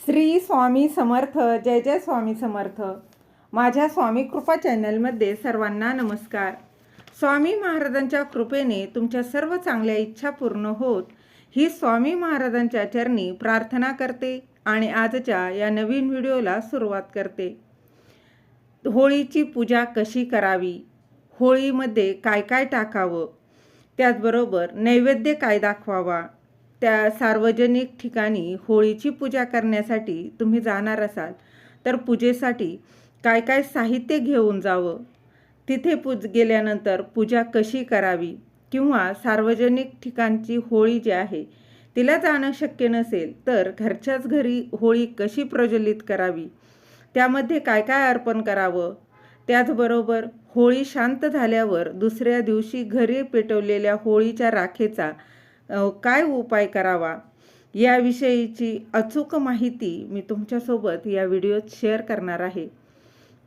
श्री स्वामी समर्थ जय जय स्वामी समर्थ. माझ्या स्वामी कृपा चॅनलमध्ये सर्वांना नमस्कार. स्वामी महाराजांच्या कृपेने तुमच्या सर्व चांगल्या इच्छा पूर्ण होत ही स्वामी महाराजांच्या चरणी प्रार्थना करते आणि आजच्या या नवीन व्हिडिओला सुरुवात करते. होळीची पूजा कशी करावी? होळीमध्ये काय काय टाकावं? त्याचबरोबर नैवेद्य काय दाखवावा? त्या सार्वजनिक ठिकाणी होळीची पूजा करण्यासाठी तुम्ही जाणार असाल तर पूजेसाठी काय काय साहित्य घेऊन जावं? तिथे पूज गेल्यानंतर पूजा कशी करावी? किंवा सार्वजनिक ठिकाणची होळी जी आहे तिला जाणं शक्य नसेल तर घरच्याच घरी होळी कशी प्रज्वलित करावी? त्यामध्ये काय काय अर्पण करावं? त्याचबरोबर होळी शांत झाल्यावर दुसऱ्या दिवशी घरी पेटवलेल्या होळीच्या राखेचा काय उपाय करावा? याविषयीची अचूक माहिती मी तुमच्यासोबत या व्हिडिओत शेअर करणार आहे.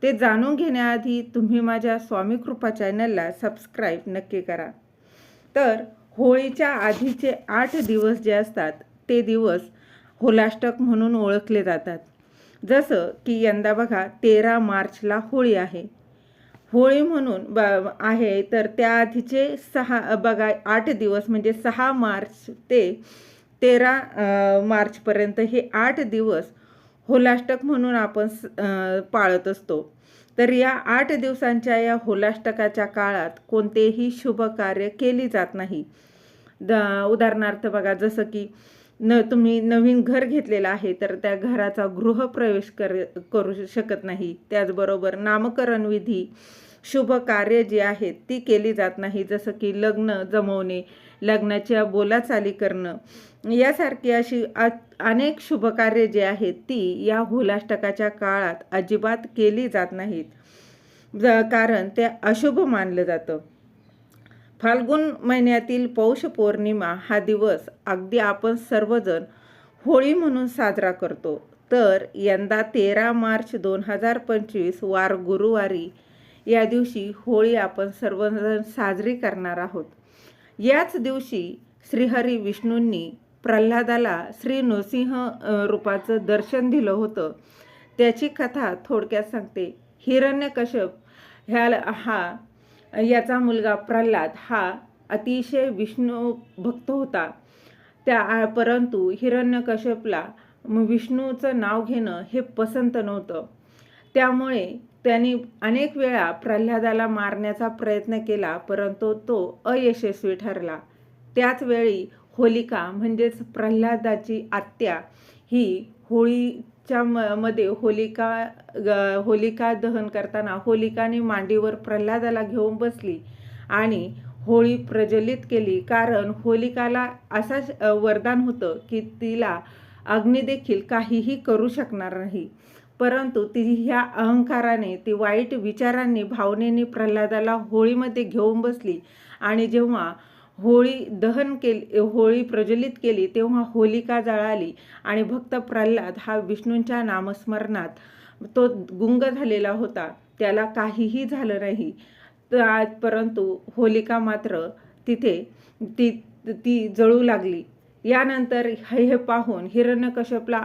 ते जाणून घेण्याआधी तुम्ही माझ्या स्वामी कृपा चॅनलला सबस्क्राईब नक्की करा. तर होळीच्या आधीचे आठ दिवस जे असतात ते दिवस होलाष्टक म्हणून ओळखले जातात. जसं की यंदा बघा तेरा मार्चला होळी आहे. होळी म्हणून ब आहे तर त्याआधीचे सहा बघा आठ दिवस म्हणजे सहा मार्च ते तेरा मार्चपर्यंत हे आठ दिवस होलाष्टक म्हणून आपण स- पाळत असतो. तर या आठ दिवसांच्या या होलाष्टकाच्या काळात कोणतेही शुभ कार्य केली जात नाही. द उदाहरणार्थ बघा जसं की न तुम्ही नवीन घर घेतलेलं आहे तर त्या घराचा गृहप्रवेश कर करू शकत नाही. त्याचबरोबर नामकरण विधी शुभ कार्य जी आहेत ती केली जात नाही. जसं की लग्न जमवणे लग्नाच्या बोलाचाली करणं यासारखी अशी अनेक शुभकार्य जे आहेत ती या होलाष्टकाच्या काळात अजिबात केली जात नाहीत. ज- कारण ते अशुभ मानलं जातं. फाल्गुन महिन्यातील पौष पौर्णिमा हा दिवस अगदी आपण सर्वजण होळी म्हणून साजरा करतो. तर यंदा तेरा मार्च दोन हजार पंचवीस वार गुरुवारी या दिवशी होळी आपण सर्वजण साजरी करणार आहोत. याच दिवशी श्रीहरी विष्णूंनी प्रल्हादाला श्री नृसिंह रूपाचं दर्शन दिलं होतं. त्याची कथा थोडक्यात सांगते. हिरण्यकश्यप ह्या हा याचा मुलगा प्रल्हाद हा अतिशय विष्णू भक्त होता. त्या परंतु हिरण्यकश्यपला विष्णूचं नाव घेणं हे पसंत नव्हतं. त्यामुळे त्यांनी अनेक वेळा प्रल्हादाला मारण्याचा प्रयत्न केला परंतु तो अयशस्वी ठरला. त्याचवेळी होलिका म्हणजेच प्रल्हादाची आत्या ही होळी च्या म मध्ये होलिका ग- होलिका दहन करताना होलिकाने मांडीवर प्रल्हादाला घेऊन बसली आणि होळी प्रज्वलित केली. कारण होलिकाला असा वरदान होतं की तिला अग्नी देखील काहीही करू शकणार नाही. परंतु ती ह्या अहंकाराने ती वाईट विचारांनी भावनेने प्रल्हादाला होळीमध्ये घेऊन बसली. आणि जेव्हा होळी दहन केली होळी प्रज्वलित केली तेव्हा होलिका जळाली आणि भक्त प्रल्हाद हा विष्णूंच्या नामस्मरणात तो गुंग झालेला होता. त्याला काहीही झालं नाही. तर परंतु होलिका मात्र तिथे ती ती जळू लागली. यानंतर हे हे पाहून हिरण्यकश्यपला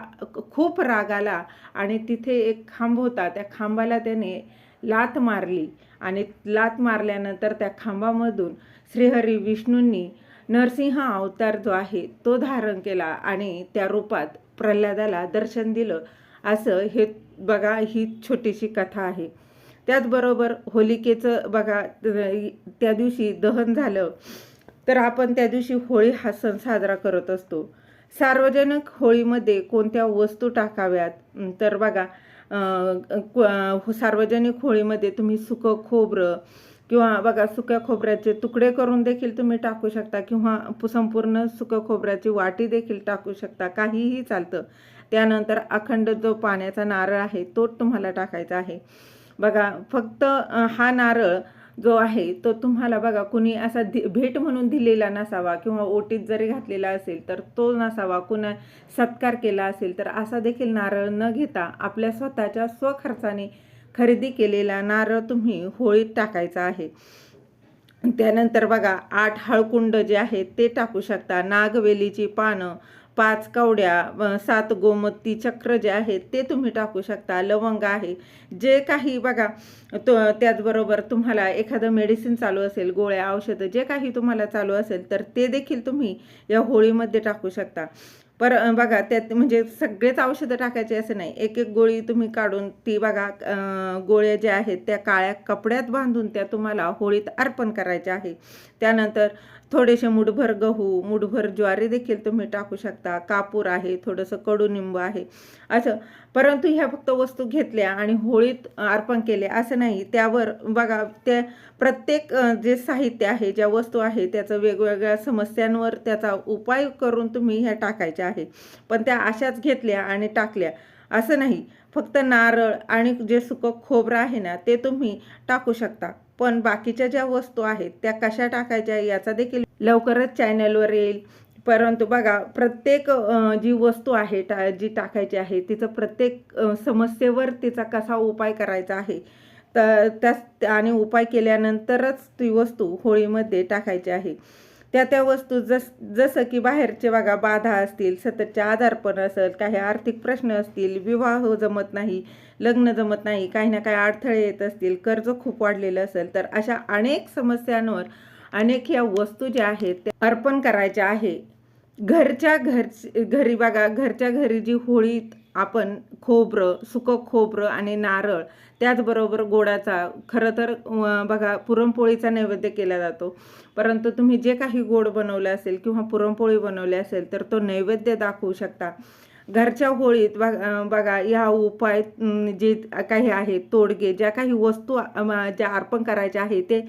खूप राग आला आणि तिथे एक खांब होता. त्या खांबाला त्याने लात मारली आणि लात मारल्यानंतर त्या खांबामधून श्रीहरी विष्णूंनी नरसिंह अवतार जो आहे तो धारण केला आणि त्या रूपात प्रल्हादाला दर्शन दिलं. असं हे बघा ही छोटीशी कथा आहे. त्याचबरोबर होलिकेचं बघा त्या दिवशी दहन झालं तर आपण त्या दिवशी होळी हा सण साजरा करत असतो. सार्वजनिक होळीमध्ये कोणत्या वस्तू टाकाव्यात? तर बघा सार्वजनिक होळीमध्ये तुम्ही सुकं खोबरं किंवा बघा सुक्या खोबऱ्याचे तुकडे करून देखील तुम्ही टाकू शकता किंवा संपूर्ण सुक्या खोबऱ्याची वाटी देखील टाकू शकता काहीही चालतं. त्यानंतर अखंड जो पाण्याचा नारळ आहे तो तुम्हाला टाकायचा आहे. बघा फक्त हा नारळ जो आहे तो तुम्हाला बघा कुणी असा दि भेट म्हणून दिलेला नसावा किंवा ओटीत जरी घातलेला असेल तर तो नसावा कुणा सत्कार केला असेल तर असा देखील नारळ न घेता आपल्या स्वतःच्या स्वखर्चाने खरेदी केलेला नारळ तुम्ही होळीत टाकायचा आहे. त्यानंतर बघा आठ हळकुंड जे आहेत ते टाकू शकता. नागवेलीची पानं पाच कवड्या सात गोमती चक्र जे आहेत ते तुम्ही टाकू शकता. लवंग आहे. जे काही बघा तो त्याचबरोबर तुम्हाला एखादं मेडिसिन चालू असेल गोळ्या औषधं जे काही तुम्हाला चालू असेल तर ते देखील तुम्ही या होळीमध्ये टाकू शकता. पर बघा त्यात म्हणजे सगळेच औषधं टाकायचे असं नाही. एक एक गोळी तुम्ही काढून ती बघा गोळ्या ज्या आहेत त्या काळ्या कपड्यात बांधून त्या तुम्हाला होळीत अर्पण करायच्या आहे. त्यानंतर थोडेसे मुठभर गहू मुठभर ज्वारी देखील तुम्ही टाकू शकता. कापूर आहे थोडंसं कडुनिंब आहे. असं. परंतु ह्या फक्त वस्तू घेतल्या आणि होळीत अर्पण केले असं नाही. त्यावर बघा त्या प्रत्येक जे साहित्य आहे ज्या वस्तू आहे त्याचं वेगवेगळ्या समस्यांवर त्याचा उपाय करून तुम्ही ह्या टाकायच्या आहे. पण त्या अशाच घेतल्या आणि टाकल्या. असं नाही. फक्त नारळ आणि जे सुकं खोबरं आहे ना ते तुम्ही टाकू शकता. पण बाकीच्या ज्या वस्तू आहेत त्या कशा टाकायच्या याचा देखील लवकरच चॅनलवर येईल. परंतु बघा प्रत्येक जी वस्तू आहे टा जी टाकायची आहे तिचं प्रत्येक समस्येवर तिचा कसा उपाय करायचा आहे तर त्यास आणि उपाय केल्यानंतरच ती वस्तू होळीमध्ये टाकायची आहे. त्या त्या वस्तू जस जसं की बाहेरचे बघा बाधा असतील सततचे आजारपण असेल काही आर्थिक प्रश्न असतील विवाह जमत नाही लग्न जमत नाही काही ना काही अडथळे येत असतील कर्ज खूप वाढलेलं असेल तर अशा अनेक समस्यांवर अनेक या वस्तू ज्या आहेत त्या अर्पण करायच्या आहे. घरच्या घर घरी बघा घरच्या घरी जी होळीत आपण खोबरं सुकं खोबरं आणि नारळ त्याचबरोबर गोडाचा खरं तर बघा पुरणपोळीचा नैवेद्य केला जातो. परंतु तुम्ही जे काही गोड बनवलं असेल किंवा पुरणपोळी बनवली असेल तर तो नैवेद्य दाखवू शकता. घरच्या होळीत बघा या उपाय जे काही आहेत तोडगे ज्या काही वस्तू ज्या अर्पण करायच्या आहे ते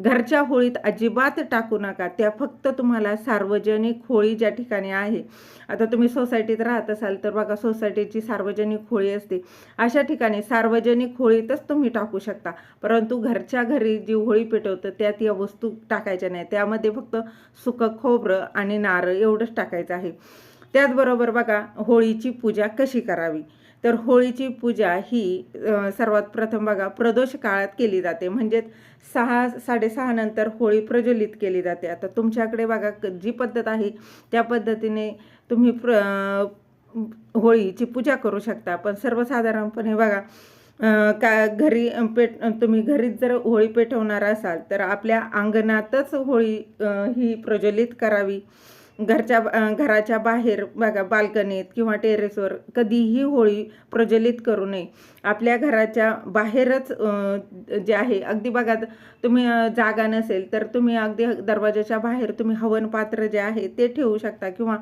घरच्या होळीत अजिबात टाकू नका. त्या फक्त तुम्हाला सार्वजनिक होळी ज्या ठिकाणी आहे आता तुम्ही सोसायटीत राहत असाल तर बघा सोसायटीची सार्वजनिक होळी असते. अशा ठिकाणी सार्वजनिक होळीतच तुम्ही टाकू शकता. परंतु घरच्या घरी जी होळी पेटवतं त्यात या वस्तू टाकायच्या नाही. त्यामध्ये फक्त सुकं खोबरं आणि नारळ एवढंच टाकायचं आहे. त्याचबरोबर बघा होळीची पूजा कशी करावी? तर होळीची पूजा ही सर्वात प्रथम बघा प्रदोष काळात केली जाते. म्हणजेच सहा साडेसहा नंतर होळी प्रज्वलित केली जाते. आता तुमच्याकडे बघा क- जी पद्धत आहे त्या पद्धतीने तुम्ही प्र होळीची पूजा करू शकता. पण सर्वसाधारणपणे बघा का घरी पेट तुम्ही घरीच जर होळी पेटवणार असाल तर आपल्या अंगणातच होळी ही प्रज्वलित करावी. घरच्या घराच्या बाहेर बघा बाल्कनीत किंवा टेरेसवर कधीही होळी प्रज्वलित करू नये. आपल्या घराच्या बाहेरच जे आहे अगदी बघा तुम्ही जागा नसेल तर तुम्ही अगदी दरवाजाच्या बाहेर तुम्ही हवन पात्र जे आहे ते ठेवू शकता किंवा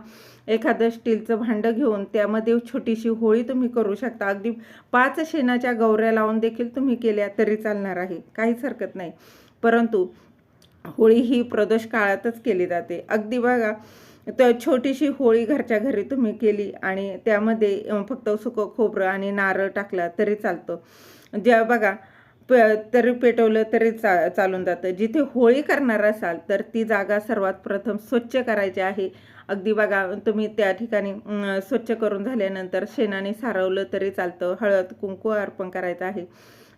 एखादं स्टीलचं भांडं घेऊन त्यामध्ये छोटीशी होळी तुम्ही करू शकता. अगदी पाच शेणाच्या गौऱ्या लावून देखील तुम्ही केल्या तरी चालणार आहे काहीच हरकत नाही. परंतु होळी ही प्रदोष काळातच केली जाते. अगदी बघा तर छोटीशी होळी घरच्या घरी तुम्ही केली आणि त्यामध्ये फक्त सुकं खोबरं आणि नारळ टाकला तरी चालतं. ज्या बघा प तरी पेटवलं तरी चा चालून जातं. जिथे होळी करणार असाल तर ती जागा सर्वात प्रथम स्वच्छ करायची आहे. अगदी बघा तुम्ही त्या ठिकाणी स्वच्छ करून झाल्यानंतर शेणाने सारवलं तरी चालतं. हळद कुंकू अर्पण करायचं आहे.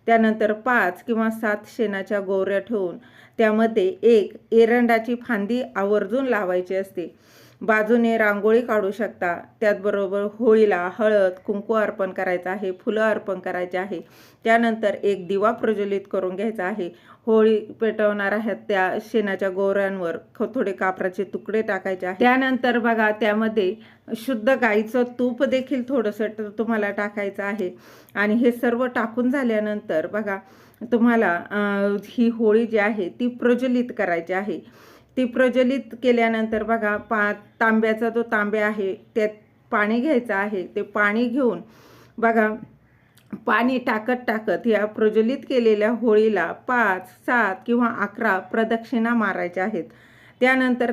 त्यानंतर पाच किंवा सात शेणाच्या गोवऱ्या ठेवून त्यामध्ये एक एरंडाची फांदी आवर्जून लावायची असते. बाजूने रांगोळी काढू शकता. त्याचबरोबर होळीला हळद कुंकू अर्पण करायचं आहे फुलं अर्पण करायचे आहे. त्यानंतर एक दिवा प्रज्वलित करून घ्यायचा आहे. होळी पेटवणार आहेत त्या शेणाच्या गोऱ्यांवर थोडे कापराचे तुकडे टाकायचे आहे त्यानंतर बघा त्यामध्ये शुद्ध गाईचं तूप देखील थोडंसं तुम्हाला टाकायचं आहे. आणि हे सर्व टाकून झाल्यानंतर बघा तुम्हाला ही होळी जी आहे ती प्रज्वलित करायची आहे. ती प्रज्वलित केल्यानंतर बघा पा तांब्याचा जो तांब्या आहे त्यात पाणी घ्यायचं आहे ते पाणी घेऊन बघा पाणी टाकत टाकत या प्रज्वलित केलेल्या होळीला पाच सात किंवा अकरा प्रदक्षिणा मारायच्या आहेत. त्यानंतर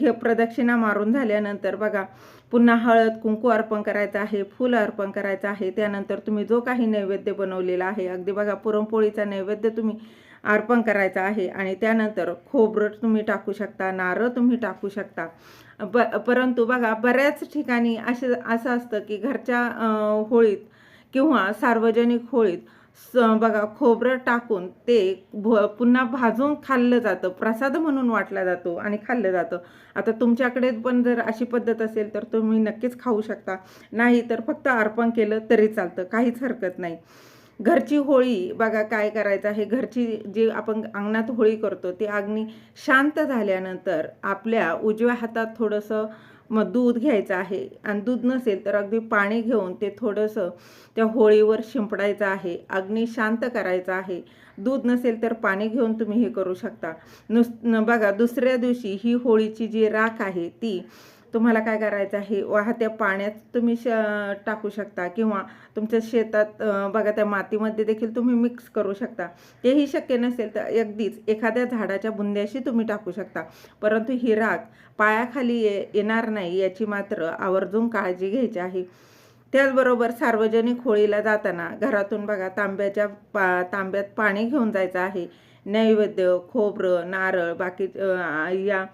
हे प्रदक्षिणा मारून झाल्यानंतर बघा पुन्हा हळद कुंकू अर्पण करायचं आहे फूल अर्पण करायचं आहे. त्यानंतर तुम्ही जो काही नैवेद्य बनवलेला आहे अगदी बघा पुरणपोळीचा नैवेद्य तुम्ही अर्पण करायचा आहे आणि त्यानंतर खोबरं तुम्ही टाकू शकता नारळ तुम्ही टाकू शकता. ब परंतु बघा बऱ्याच ठिकाणी असे असं असतं की घरच्या होळीत किंवा सार्वजनिक होळीत स बघा खोबरं टाकून ते भ पुन्हा भाजून खाल्लं जातं. प्रसाद म्हणून वाटला जातो आणि खाल्लं जातं. आता तुमच्याकडे पण जर अशी पद्धत असेल तर तुम्ही नक्कीच खाऊ शकता. नाही तर फक्त अर्पण केलं तरी चालतं. काहीच हरकत नाही. घरची होळी बघा काय करायचं आहे. घरची जी आपण अंगणात होळी करतो ती अग्नी शांत झाल्यानंतर आपल्या उजव्या हातात थोडंसं मग दूध घ्यायचं आहे. आणि दूध नसेल तर अगदी पाणी घेऊन ते थोडंसं त्या होळीवर शिंपडायचं आहे. अग्नी शांत करायचा आहे. दूध नसेल तर पाणी घेऊन तुम्ही हे करू शकता. नुस बघा दुसऱ्या दिवशी ही होळीची जी राख आहे ती तुम्हाला काय करायचं आहे? वाहत्या पाण्यात तुम्ही श टाकू शकता किंवा तुमच्या शेतात बघा त्या मातीमध्ये देखील तुम्ही मिक्स करू शकता. तेही शक्य नसेल तर अगदीच एखाद्या झाडाच्या बुंद्याशी तुम्ही टाकू शकता. परंतु ही राख पायाखाली ये येणार नाही याची मात्र आवर्जून काळजी घ्यायची आहे. त्याचबरोबर सार्वजनिक होळीला जाताना घरातून बघा तांब्याच्या पा तांब्यात पाणी घेऊन जायचं आहे. नैवेद्य खोबरं नारळ बाकी या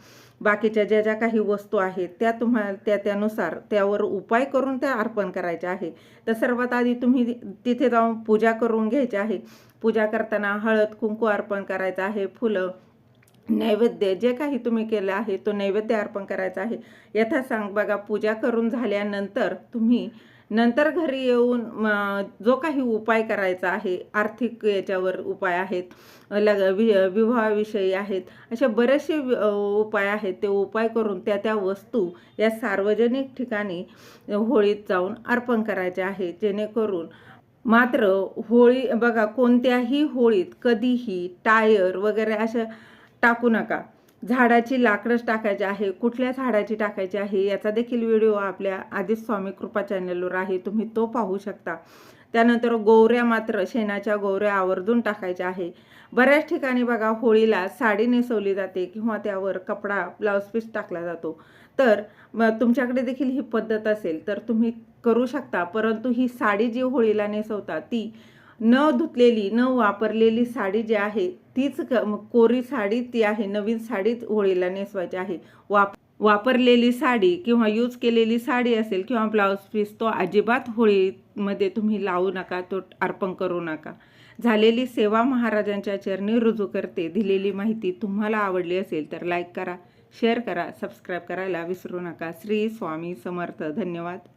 बाकीच्या ज्या ज्या काही वस्तू आहेत त्या तुम्हाला त्या त्यानुसार त्यावर उपाय करून त्या अर्पण करायच्या आहे. तर सर्वात आधी तुम्ही तिथे जाऊन पूजा करून घ्यायची आहे. पूजा करताना हळद कुंकू अर्पण करायचं आहे फुलं नैवेद्य जे काही तुम्ही केलं आहे तो नैवेद्य अर्पण करायचा आहे. यथासांग बघा पूजा करून झाल्यानंतर तुम्ही नंतर घरी येऊन म, जो काही उपाय करायचा आहे आर्थिक याच्यावर उपाय आहेत लग वि विवाहाविषयी आहेत असे बरेचसे उपाय आहेत. ते उपाय करून त्या त्या वस्तू या सार्वजनिक ठिकाणी होळीत जाऊन अर्पण करायचे आहे. जेणेकरून मात्र होळी बघा कोणत्याही होळीत कधीही टायर वगैरे अशा टाकू नका. झाडाची लाकडंच टाकायची आहे कुठल्या झाडाची टाकायची आहे याचा देखील व्हिडिओ आपल्या आधीच स्वामी कृपा चॅनलवर आहे तुम्ही तो पाहू शकता. त्यानंतर गोवऱ्या मात्र शेणाच्या गोवऱ्या आवर्जून टाकायच्या आहे. बऱ्याच ठिकाणी बघा होळीला साडी नेसवली जाते किंवा त्यावर कपडा ब्लाऊज पीस टाकला जातो. तर मग तुमच्याकडे देखील ही पद्धत असेल तर तुम्ही करू शकता. परंतु ही साडी जी होळीला नेसवता ती न धुतलेली न वापरलेली साडी जी आहे तीच क- कोरी साडी ती आहे नवीन साडीच होळीला नेसवायची आहे. वाप वापरलेली साडी किंवा यूज केलेली साडी असेल किंवा ब्लाऊज पीस तो अजिबात होळीमध्ये तुम्ही लावू नका तो अर्पण करू नका. झालेली सेवा महाराजांच्या चरणी रुजू करते. दिलेली माहिती तुम्हाला आवडली असेल तर लाईक करा शेअर करा सबस्क्राईब करायला विसरू नका. श्री स्वामी समर्थ. धन्यवाद.